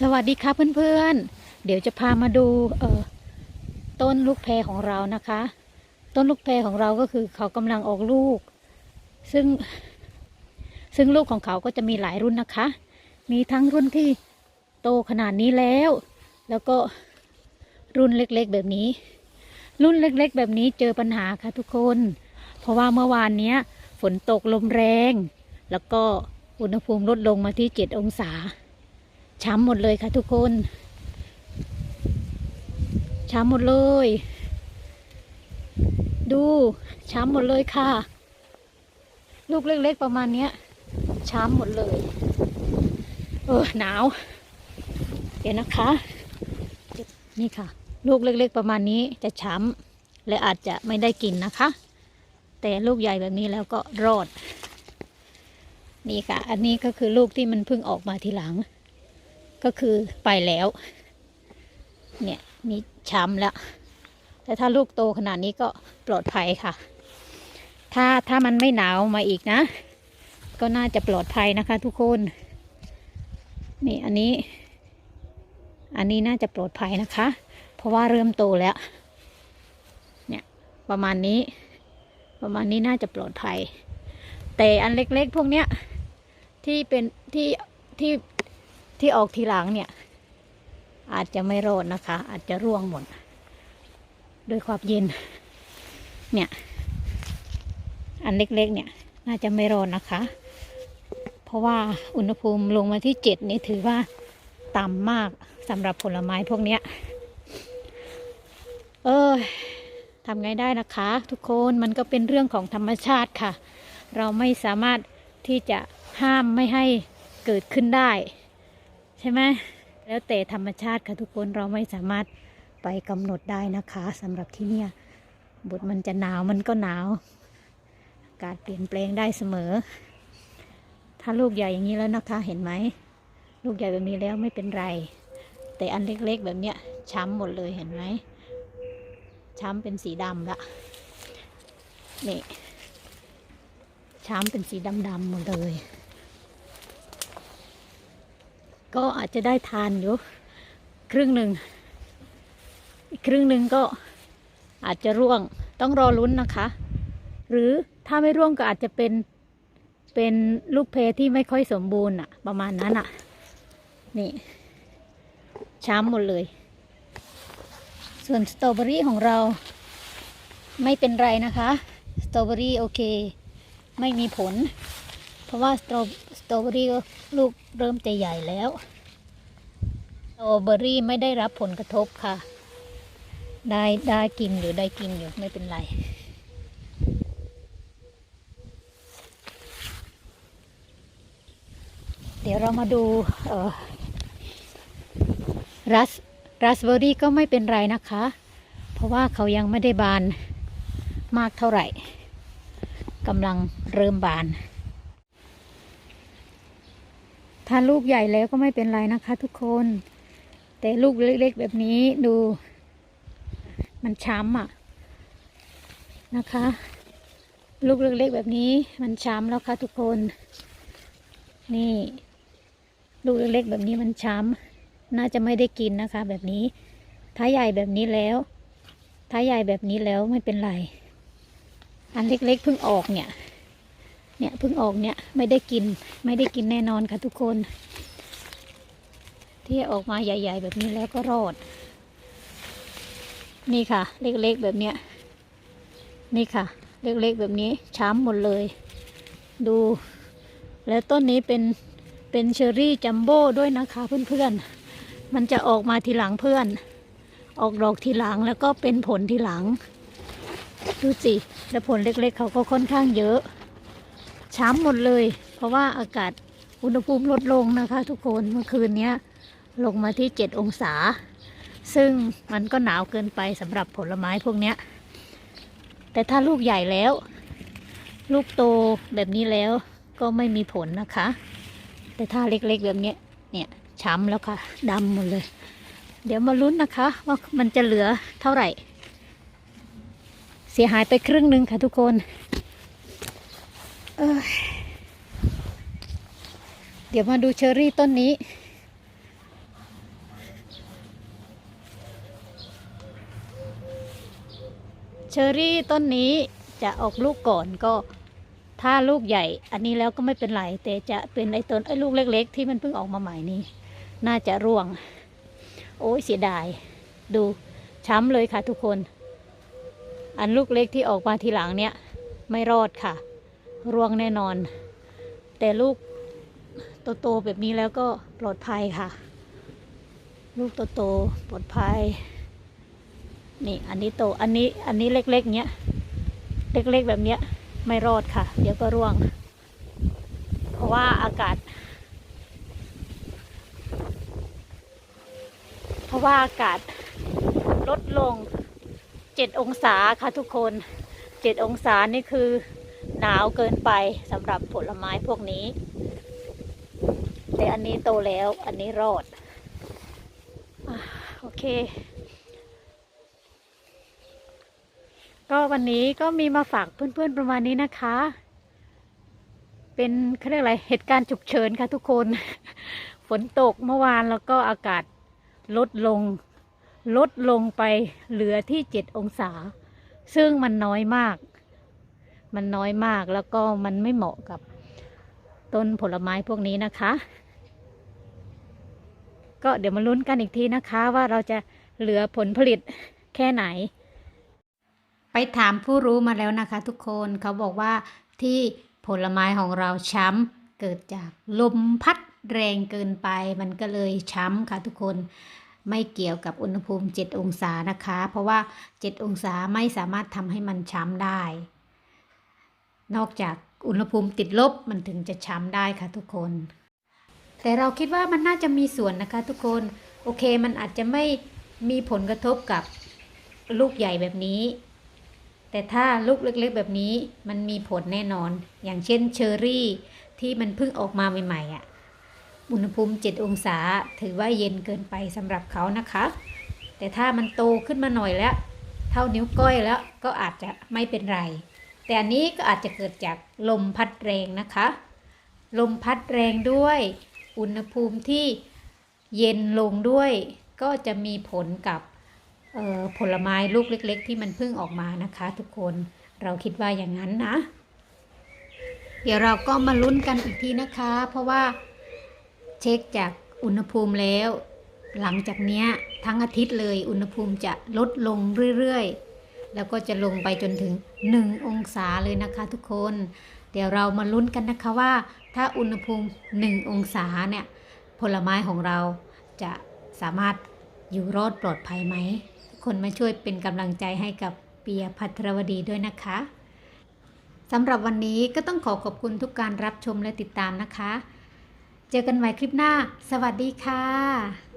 สวัสดีค่ะเพื่อนๆ เดี๋ยวจะพามาดูเออต้นลูกแพรของเรานะคะ ต้นลูกแพรของเราก็คือเขากำลังออกลูก ซึ่ง ซึ่งลูกของเขาก็จะมีหลายรุ่นนะคะ มีทั้งรุ่นที่โตขนาดนี้แล้ว แล้วก็รุ่นเล็กๆแบบนี้ รุ่นเล็กๆ แบบนี้เจอปัญหาค่ะทุกคน เพราะว่าเมื่อวานเนี้ยฝนตกลมแรง แล้วก็อุณหภูมิลดลงมาที่ 7 องศา ช้ำหมดเลยค่ะทุกคนช้ำหมดเลย ดูช้ำหมดเลยค่ะ ลูกเล็กๆประมาณนี้ช้ำหมดเลย เออหนาว เดี๋ยวนะคะ นี่ค่ะ ลูกเล็กๆประมาณนี้จะช้ำและอาจจะไม่ได้กินนะคะ แต่ลูกใหญ่แบบนี้แล้วก็รอด นี่ค่ะ อันนี้ก็คือลูกที่มันเพิ่งออกมาทีหลัง ก็คือไปแล้ว เนี่ยมีช้ำแล้ว แต่ถ้าลูกโตขนาดนี้ก็ปลอดภัยค่ะ ถ้าถ้ามันไม่หนาวมาอีกนะ ก็น่าจะปลอดภัยนะคะทุกคน นี่อันนี้ อันนี้น่าจะปลอดภัยนะคะ เพราะว่าเริ่มโตแล้ว เนี่ยประมาณนี้ ประมาณนี้น่าจะปลอดภัย แต่อันเล็กๆ พวกเนี้ยที่เป็นที่ที่ ที่ออกทีหลังเนี่ย อาจจะไม่รอดนะคะ อาจจะร่วงหมดด้วยความเย็น เนี่ย อันเล็กๆ เนี่ย น่าจะไม่รอดนะคะ เพราะว่าอุณหภูมิลงมาที่เจ็ดนี่ถือว่าต่ำมากสำหรับผลไม้พวกเนี้ย เออทำไงได้นะคะ ทุกคนมันก็เป็นเรื่องของธรรมชาติค่ะ เราไม่สามารถที่จะห้ามไม่ให้เกิดขึ้นได้ ใช่ไหมแล้วแต่ธรรมชาติค่ะทุกคนเราไม่สามารถไปกำหนดได้นะคะสำหรับที่เนี่ยบทมันจะหนาวมันก็หนาวอากาศเปลี่ยนแปลงได้เสมอ ถ้าลูกใหญ่อย่างนี้แล้วนะคะเห็นไหมลูกใหญ่แบบนี้แล้วไม่เป็นไร แต่อันเล็กๆแบบเนี้ยช้ำหมดเลยเห็นไหมช้ำเป็นสีดำละนี่ช้ำเป็นสีดำๆหมดเลย ก็อาจจะได้ทานอยู่ครึ่งหนึ่งอีกครึ่งหนึ่งก็อาจจะร่วงต้องรอลุ้นนะคะ หรือถ้าไม่ร่วงก็อาจจะเป็นเป็นลูกเพที่ไม่ค่อยสมบูรณ์อะประมาณนั้นอะนี่ ช้ำหมดเลย ส่วนสตรอเบอรี่ของเราไม่เป็นไรนะคะ สตรอเบอรี่โอเค ไม่มีผล ราะว่าสตรอสตรอเบอรี่ลูกเริ่มจะใหญ่แล้วสตรอเบอรี่ไม่ได้รับผลกระทบค่ะ ได้ได้กินอยู่ได้กินอยู่ไม่เป็นไรเดี๋ยวเรามาดูรัสรัสเบอรี่ก็ไม่เป็นไรนะคะ เพราะว่าเขายังไม่ได้บานมากเท่าไหร่กำลังเริ่มบาน ถ้าลูกใหญ่แล้วก็ไม่เป็นไรนะคะทุกคน แต่ลูกเล็กๆแบบนี้ดู มันช้ำอะนะคะ ลูกเล็กๆแบบนี้มันช้ำแล้วค่ะทุกคน นี่ ลูกเล็กๆแบบนี้มันช้ำน่าจะไม่ได้กินนะคะ แบบนี้ ถ้าใหญ่แบบนี้แล้ว ถ้าใหญ่แบบนี้แล้วไม่เป็นไร อันเล็กๆเพิ่งออกเนี่ย เนี่ยเพิ่งออกเนี่ยไม่ได้กินไม่ได้กินแน่นอนค่ะทุกคน ที่ออกมาใหญ่ ๆ แบบนี้แล้วก็รอด นี่ค่ะ เล็กๆแบบเนี้ยนี่ค่ะ เล็กๆแบบนี้ช้ำหมดเลย ดู แล้วต้นนี้เป็นเป็นเชอรี่จัมโบ้ด้วยนะคะเพื่อนๆ มันจะออกมาทีหลังเพื่อน ออกดอกทีหลังแล้วก็เป็นผลทีหลัง ดูสิ แล้วผลเล็กๆ เขาก็ค่อนข้างเยอะ ช้ำหมดเลย เพราะว่าอากาศอุณหภูมิลดลงนะคะ ทุกคนเมื่อคืนนี้ลงมาที่ 7 องศา ซึ่งมันก็หนาวเกินไปสำหรับผลไม้พวกนี้แต่ถ้าลูกใหญ่แล้ว ลูกโตแบบนี้แล้วก็ไม่มีผลนะคะ แต่ถ้าเล็กๆแบบนี้เนี่ยช้ำแล้วค่ะดำหมดเลย เดี๋ยวมาลุ้นนะคะ ว่ามันจะเหลือเท่าไหร่ เสียหายไปครึ่งหนึ่งค่ะทุกคน เดี๋ยวมาดูเชอรี่ต้นนี้ เชอรี่ต้นนี้จะออกลูกก่อนก็ถ้าลูกใหญ่ อันนี้แล้วก็ไม่เป็นไรแต่จะเป็นไอ้ต้นไอ้ลูกเล็ก ๆ ที่มันเพิ่งออกมาใหม่นี้ น่าจะร่วง โอ้ยเสียดาย ดูช้ำเลยค่ะทุกคน อันลูกเล็กที่ออกมาทีหลังเนี่ย ไม่รอดค่ะ ร่วงแน่นอน แต่ลูกโตๆแบบนี้แล้วก็ปลอดภัยค่ะ ลูกโตๆปลอดภัย นี่อันนี้โตอันนี้อันนี้เล็กๆเนี้ยเล็กๆแบบเนี้ยไม่รอดค่ะ เดี๋ยวก็ร่วง เพราะว่าอากาศ เพราะว่าอากาศลดลงเจ็ดองศาค่ะทุกคนเจ็ดองศานี่คือ หนาวเกินไปสำหรับผลไม้พวกนี้ แต่อันนี้โตแล้วอันนี้รอดอโอเค ก็วันนี้ก็มีมาฝากเพื่อนๆประมาณนี้นะคะ เป็นเขาเรียกอะไรเหตุการณ์ฉุกเฉินค่ะทุกคน ฝนตกเมื่อวานแล้วก็อากาศลดลงลดลงไปเหลือที่เจ็ดองศา ซึ่งมันน้อยมาก มันน้อยมากแล้วก็มันไม่เหมาะกับต้นผลไม้พวกนี้นะคะ ก็เดี๋ยวมาลุ้นกันอีกทีนะคะว่าเราจะเหลือผลผลิตแค่ไหน ไปถามผู้รู้มาแล้วนะคะ ทุกคนเขาบอกว่าที่ผลไม้ของเราช้ำเกิดจากลมพัดแรงเกินไป มันก็เลยช้ำค่ะทุกคนไม่เกี่ยวกับอุณหภูมิ 7 องศานะคะ เพราะว่า 7 องศาไม่สามารถทำให้มันช้ำได้ นอกจากอุณหภูมิติดลบมันถึงจะช้ำได้ค่ะทุกคน แต่เราคิดว่ามันน่าจะมีส่วนนะคะทุกคน โอเคมันอาจจะไม่มีผลกระทบกับลูกใหญ่แบบนี้ แต่ถ้าลูกเล็กๆแบบนี้มันมีผลแน่นอน อย่างเช่นเชอร์รี่ ที่มันเพิ่งออกมาใหม่ๆอะ่ะ อุณหภูมิ 7 องศาถือว่าเย็นเกินไปสำหรับเขานะคะ แต่ถ้ามันโตขึ้นมาหน่อยแล้ว เท่านิ้วก้อยแล้วก็อาจจะไม่เป็นไร แต่อันนี้ก็อาจจะเกิดจากลมพัดแรงนะคะ ลมพัดแรงด้วย อุณหภูมิที่เย็นลงด้วย ก็จะมีผลกับออผลไม้ลูกเล็ก ๆ ที่มันเพิ่งออกมานะคะ ทุกคนเราคิดว่าอย่างนั้นนะ เดี๋ยวเราก็มาลุ้นกันอีกทีนะคะ เพราะว่าเช็คจากอุณหภูมิแล้ว หลังจากเนี้ยทั้งอาทิตย์เลยอุณหภูมิจะลดลงเรื่อยๆ แล้วก็จะลงไปจนถึง 1 องศาเลยนะคะทุกคน เดี๋ยวเรามาลุ้นกันนะคะว่า ถ้าอุณหภูมิ 1 องศาเนี่ยผลไม้ของเราจะสามารถอยู่รอดปลอดภัยไหมคนมาช่วยเป็นกำลังใจให้กับเปียพัทรวดีด้วยนะคะสำหรับวันนี้ก็ต้องขอขอบคุณทุกการรับชมและติดตามนะคะ เจอกันใหม่คลิปหน้า สวัสดีค่ะ